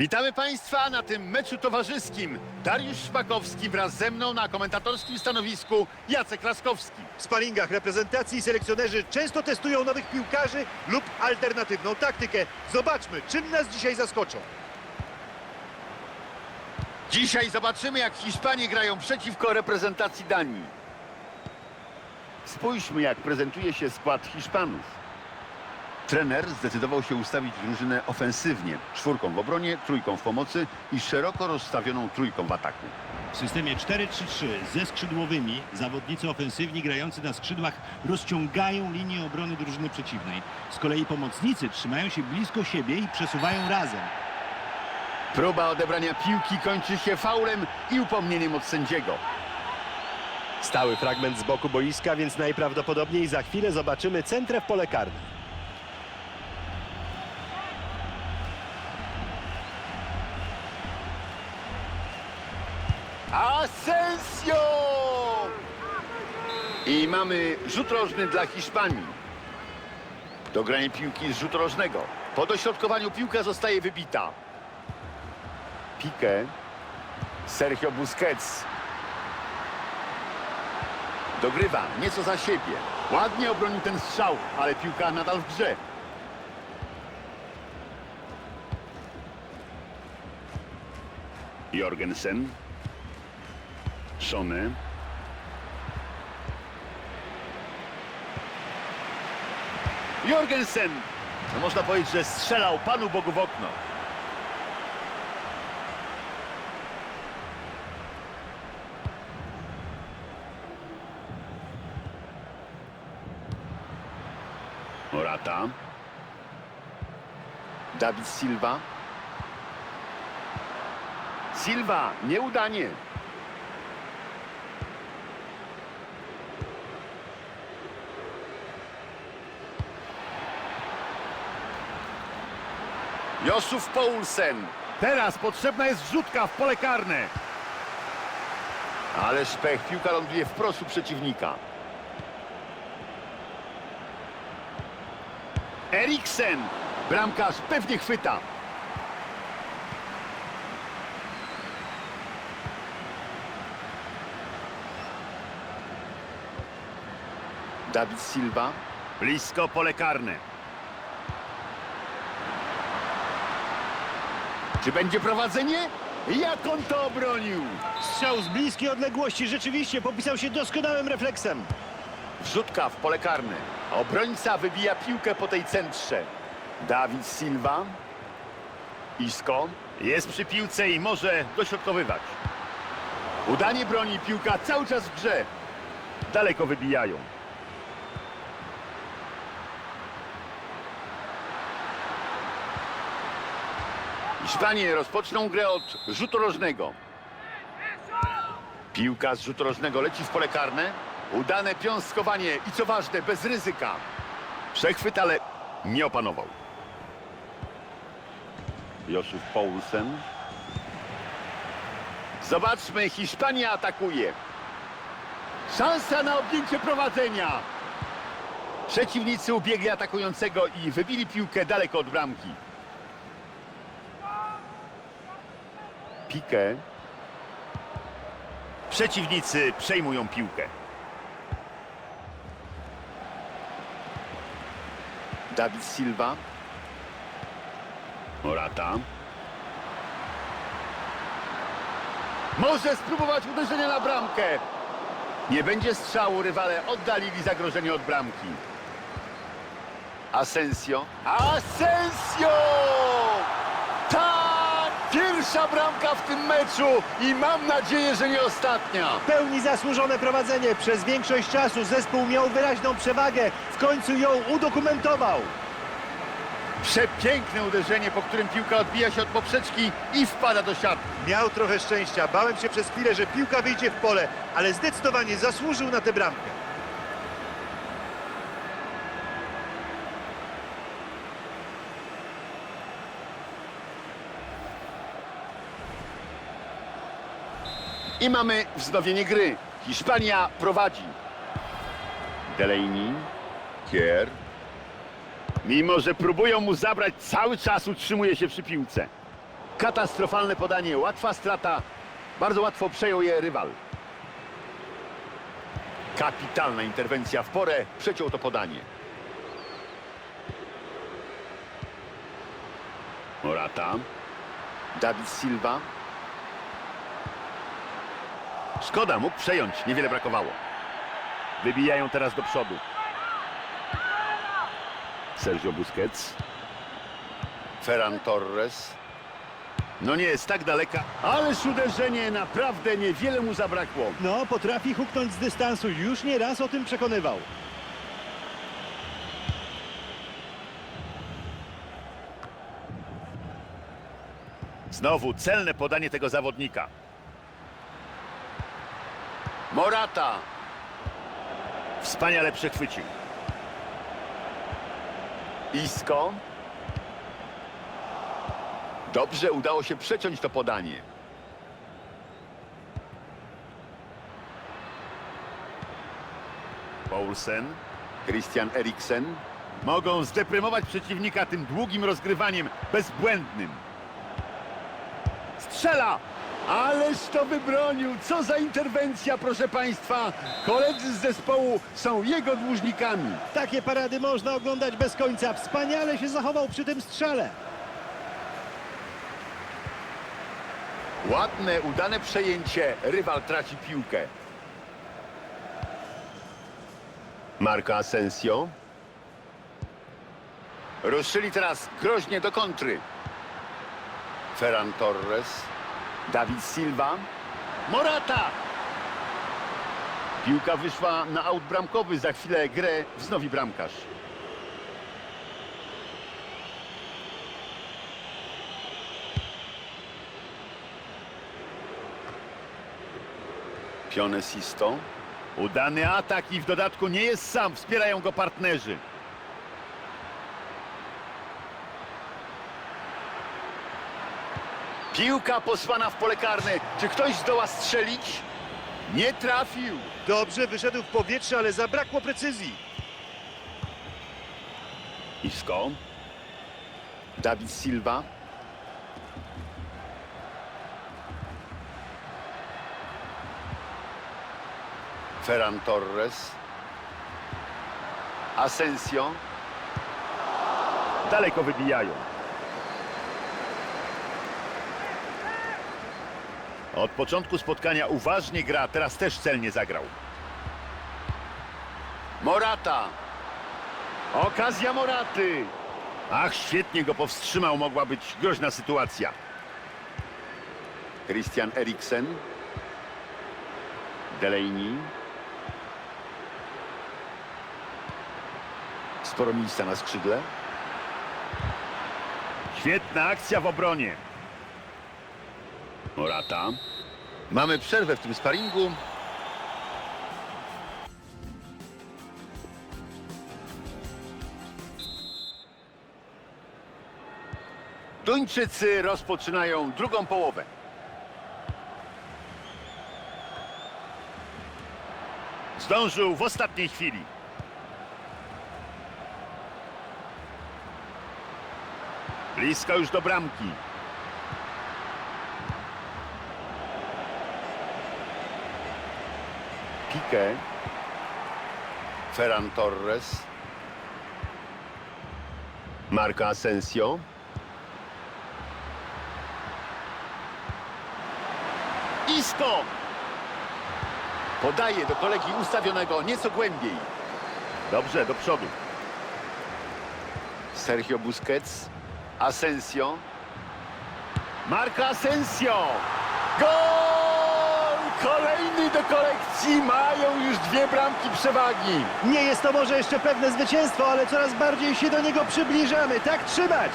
Witamy Państwa na tym meczu towarzyskim. Dariusz Szpakowski wraz ze mną na komentatorskim stanowisku Jacek Laskowski. W sparingach reprezentacji selekcjonerzy często testują nowych piłkarzy lub alternatywną taktykę. Zobaczmy, czym nas dzisiaj zaskoczą. Dzisiaj zobaczymy, jak Hiszpanie grają przeciwko reprezentacji Danii. Spójrzmy, jak prezentuje się skład Hiszpanów. Trener zdecydował się ustawić drużynę ofensywnie. Czwórką w obronie, trójką w pomocy i szeroko rozstawioną trójką w ataku. W systemie 4-3-3 ze skrzydłowymi zawodnicy ofensywni grający na skrzydłach rozciągają linię obrony drużyny przeciwnej. Z kolei pomocnicy trzymają się blisko siebie i przesuwają razem. Próba odebrania piłki kończy się faulem i upomnieniem od sędziego. Stały fragment z boku boiska, więc najprawdopodobniej za chwilę zobaczymy centrę w pole karne. Asensio! I mamy rzut rożny dla Hiszpanii. Dogranie piłki z rzutu rożnego. Po dośrodkowaniu piłka zostaje wybita. Pique. Sergio Busquets. Dogrywa nieco za siebie. Ładnie obronił ten strzał, ale piłka nadal w grze. Jorgensen. Szony. Jorgensen! No można powiedzieć, że strzelał Panu Bogu w okno. Morata. David Silva. Silva, nieudanie. Josuf Poulsen. Teraz potrzebna jest wrzutka w pole karne. Ale szpech, piłka ląduje wprost u przeciwnika. Eriksen. Bramkarz pewnie chwyta. David Silva. Blisko pole karne. Czy będzie prowadzenie? Jak on to obronił? Strzał z bliskiej odległości rzeczywiście popisał się doskonałym refleksem. Wrzutka w pole karne. Obrońca wybija piłkę po tej centrze. Dawid Silva. Isco. Jest przy piłce i może dośrodkowywać. Udanie broni, piłka cały czas w grze. Daleko wybijają. Hiszpanie rozpoczną grę od rzutu rożnego. Piłka z rzutu rożnego leci w pole karne. Udane piąstkowanie i co ważne, bez ryzyka. Przechwyt, ale nie opanował. Josuf Poulsen. Zobaczmy, Hiszpania atakuje. Szansa na objęcie prowadzenia. Przeciwnicy ubiegli atakującego i wybili piłkę daleko od bramki. Pique. Przeciwnicy przejmują piłkę. Dawid Silva. Morata. Może spróbować uderzenia na bramkę. Nie będzie strzału, rywale oddalili zagrożenie od bramki. Asensio. Asensio! Pierwsza bramka w tym meczu i mam nadzieję, że nie ostatnia. W pełni zasłużone prowadzenie. Przez większość czasu zespół miał wyraźną przewagę. W końcu ją udokumentował. Przepiękne uderzenie, po którym piłka odbija się od poprzeczki i wpada do siatki. Miał trochę szczęścia. Bałem się przez chwilę, że piłka wyjdzie w pole, ale zdecydowanie zasłużył na tę bramkę. I mamy wznowienie gry. Hiszpania prowadzi. Delaney, Kier. Mimo, że próbują mu zabrać, cały czas utrzymuje się przy piłce. Katastrofalne podanie, łatwa strata. Bardzo łatwo przejął je rywal. Kapitalna interwencja w porę, przeciął to podanie. Morata. Dawid Silva. Szkoda, mógł przejąć, niewiele brakowało. Wybijają teraz do przodu. Sergio Busquets. Ferran Torres. No nie jest tak daleka, ależ uderzenie naprawdę niewiele mu zabrakło. No, potrafi huknąć z dystansu. Już nie raz o tym przekonywał. Znowu celne podanie tego zawodnika. Morata. Wspaniale przechwycił. Isco. Dobrze udało się przeciąć to podanie. Paulsen, Christian Eriksen mogą zdeprymować przeciwnika tym długim rozgrywaniem, bezbłędnym. Strzela! Ależ to wybronił! Co za interwencja, proszę Państwa! Koledzy z zespołu są jego dłużnikami. Takie parady można oglądać bez końca. Wspaniale się zachował przy tym strzale. Ładne, udane przejęcie. Rywal traci piłkę. Marco Asensio. Ruszyli teraz groźnie do kontry. Ferran Torres. Dawid Silva. Morata! Piłka wyszła na aut bramkowy. Za chwilę grę wznowi bramkarz. Pione Sisto. Udany atak i w dodatku nie jest sam. Wspierają go partnerzy. Piłka posłana w pole karne. Czy ktoś zdoła strzelić? Nie trafił. Dobrze wyszedł w powietrze, ale zabrakło precyzji. Isco. Dawid Silva. Ferran Torres. Asensio. Daleko wybijają. Od początku spotkania uważnie gra, teraz też celnie zagrał. Morata. Okazja Moraty. Ach, świetnie go powstrzymał, mogła być groźna sytuacja. Christian Eriksen. Delaney. Sporo miejsca na skrzydle. Świetna akcja w obronie. Morata. Mamy przerwę w tym sparingu. Duńczycy rozpoczynają drugą połowę. Zdążył w ostatniej chwili. Blisko już do bramki. Pique. Ferran Torres. Marco Asensio. Isco! Podaje do kolegi ustawionego nieco głębiej. Dobrze, do przodu. Sergio Busquets. Asensio. Marco Asensio! Gol! Kolejny do kolekcji. Mają już dwie bramki przewagi. Nie jest to może jeszcze pewne zwycięstwo, ale coraz bardziej się do niego przybliżamy. Tak trzymać!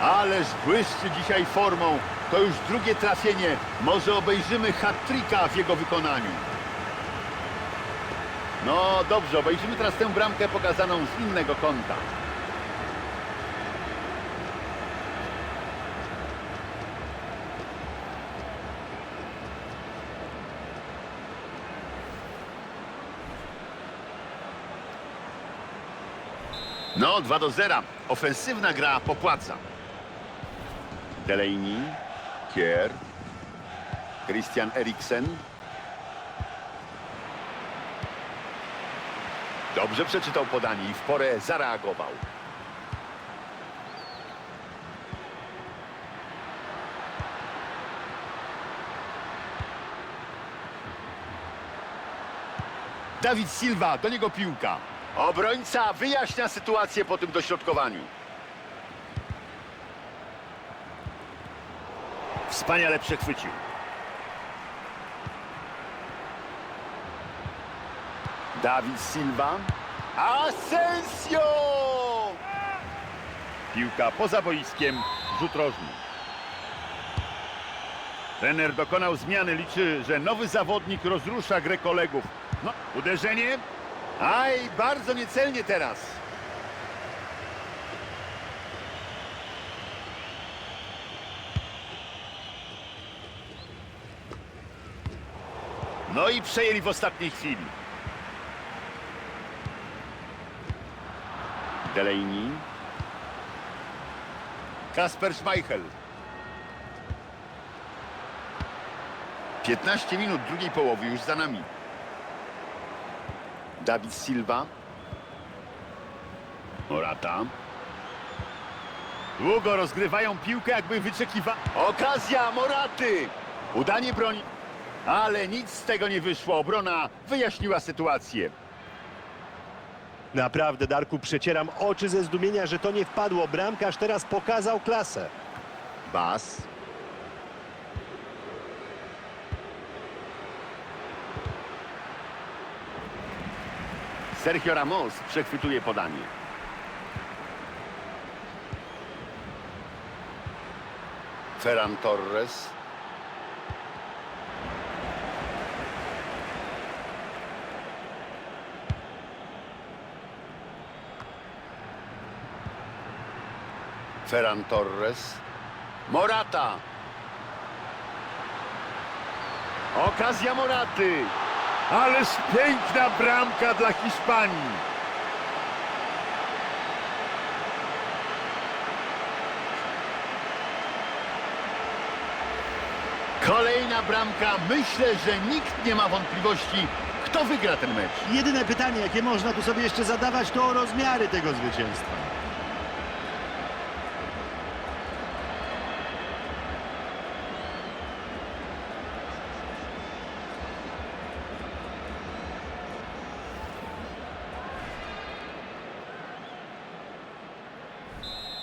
Ależ błyszczy dzisiaj formą. To już drugie trafienie. Może obejrzymy hat-tricka w jego wykonaniu. No dobrze, obejrzymy teraz tę bramkę pokazaną z innego kąta. No, 2 do 0. Ofensywna gra popłaca. Delaney, Kier, Christian Eriksen. Dobrze przeczytał podanie i w porę zareagował. Dawid Silva, do niego piłka. Obrońca wyjaśnia sytuację po tym dośrodkowaniu. Wspaniale przechwycił. Dawid Silva. Asensio! Piłka poza boiskiem, rzut rożny. Trener dokonał zmiany, liczy, że nowy zawodnik rozrusza grę kolegów. No, uderzenie. Aj, bardzo niecelnie teraz. No i przejęli w ostatniej chwili. Delaney. Kasper Schmeichel. 15 minut drugiej połowy już za nami. Dawid Silva. Morata. Długo rozgrywają piłkę, jakby wyczekiwa... Okazja Moraty! Udanie broni. Ale nic z tego nie wyszło. Obrona wyjaśniła sytuację. Naprawdę, Darku, przecieram oczy ze zdumienia, że to nie wpadło. Bramkarz teraz pokazał klasę. Bas. Sergio Ramos przechwytuje podanie. Ferran Torres. Ferran Torres. Morata. Okazja Moraty. Ależ piękna bramka dla Hiszpanii. Kolejna bramka. Myślę, że nikt nie ma wątpliwości, kto wygra ten mecz. Jedyne pytanie, jakie można tu sobie jeszcze zadawać, to o rozmiary tego zwycięstwa.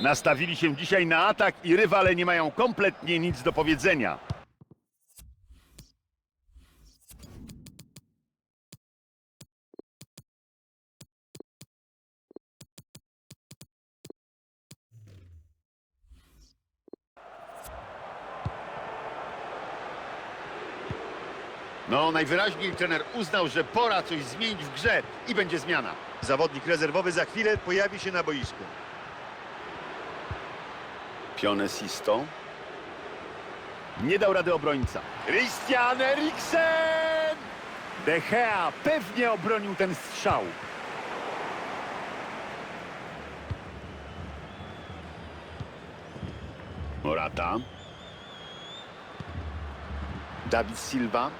Nastawili się dzisiaj na atak i rywale nie mają kompletnie nic do powiedzenia. No, najwyraźniej trener uznał, że pora coś zmienić w grze i będzie zmiana. Zawodnik rezerwowy za chwilę pojawi się na boisku. Sisto. Nie dał rady obrońca. Christian Eriksen! De Gea pewnie obronił ten strzał. Morata. David Silva.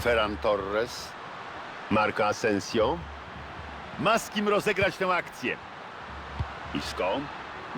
Ferran Torres. Marco Asensio. Ma z kim rozegrać tę akcję. Isco.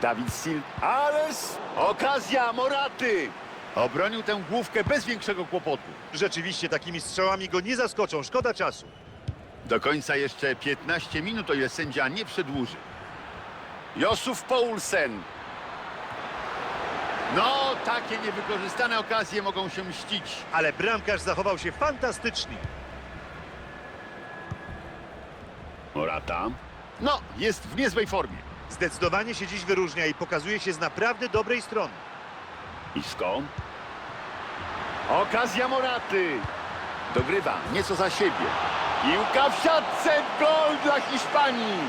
Dawid Sil. Ależ okazja Moraty! Obronił tę główkę bez większego kłopotu. Rzeczywiście takimi strzałami go nie zaskoczą. Szkoda czasu. Do końca jeszcze 15 minut, o ile sędzia nie przedłuży. Josuf Poulsen. No, takie niewykorzystane okazje mogą się mścić. Ale bramkarz zachował się fantastycznie. Morata. No, jest w niezłej formie. Zdecydowanie się dziś wyróżnia i pokazuje się z naprawdę dobrej strony. Isco. Okazja Moraty. Dogrywa nieco za siebie. Piłka w siatce. Gol dla Hiszpanii.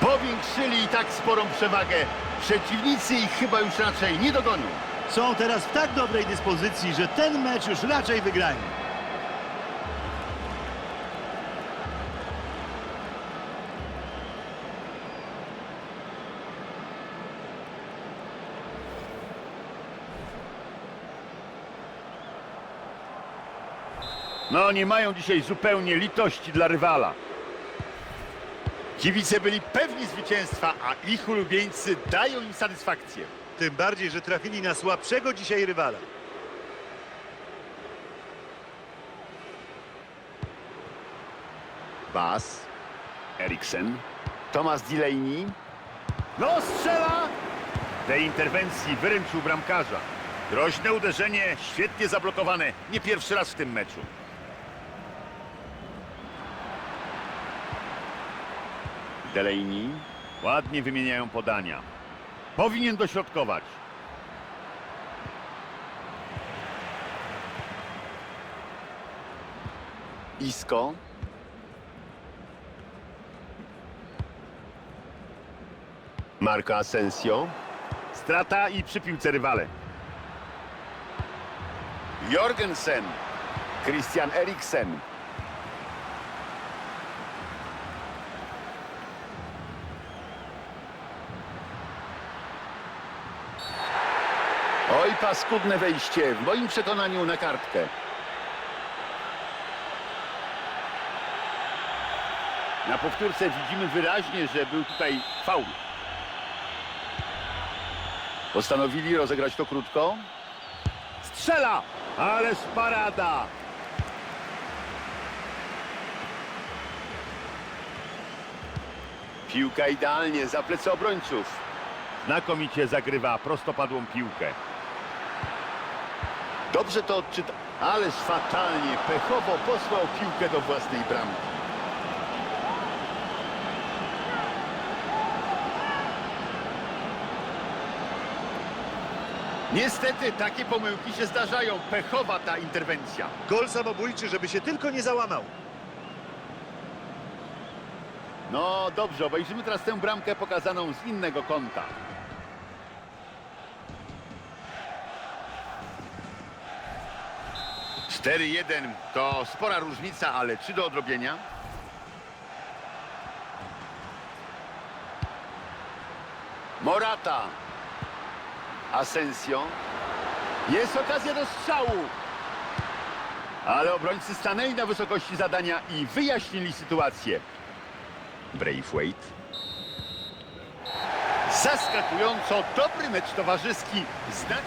Powiększyli i tak sporą przewagę. Przeciwnicy ich chyba już raczej nie dogonią. Są teraz w tak dobrej dyspozycji, że ten mecz już raczej wygrają. No, nie mają dzisiaj zupełnie litości dla rywala. Kibice byli pewni zwycięstwa, a ich ulubieńcy dają im satysfakcję. Tym bardziej, że trafili na słabszego dzisiaj rywala. Bas, Eriksen, Thomas Delaney. No, strzela! Tej interwencji wyręczył bramkarza. Groźne uderzenie, świetnie zablokowane. Nie pierwszy raz w tym meczu. Delaney. Ładnie wymieniają podania. Powinien dośrodkować. Isco. Marco Asensio. Strata i przy piłce rywale. Jorgensen. Christian Eriksen. Paskudne wejście. W moim przekonaniu na kartkę. Na powtórce widzimy wyraźnie, że był tutaj faul. Postanowili rozegrać to krótko. Strzela! Ależ parada! Piłka idealnie za plecy obrońców. Znakomicie zagrywa prostopadłą piłkę. Dobrze to odczyta. Ależ fatalnie, pechowo posłał piłkę do własnej bramki. Niestety takie pomyłki się zdarzają. Pechowa ta interwencja. Gol samobójczy, żeby się tylko nie załamał. No dobrze, obejrzymy teraz tę bramkę pokazaną z innego kąta. Cztery jeden to spora różnica, ale czy do odrobienia? Morata. Asensio. Jest okazja do strzału. Ale obrońcy stanęli na wysokości zadania i wyjaśnili sytuację. Braithwaite. Zaskakująco dobry mecz towarzyski. Znak...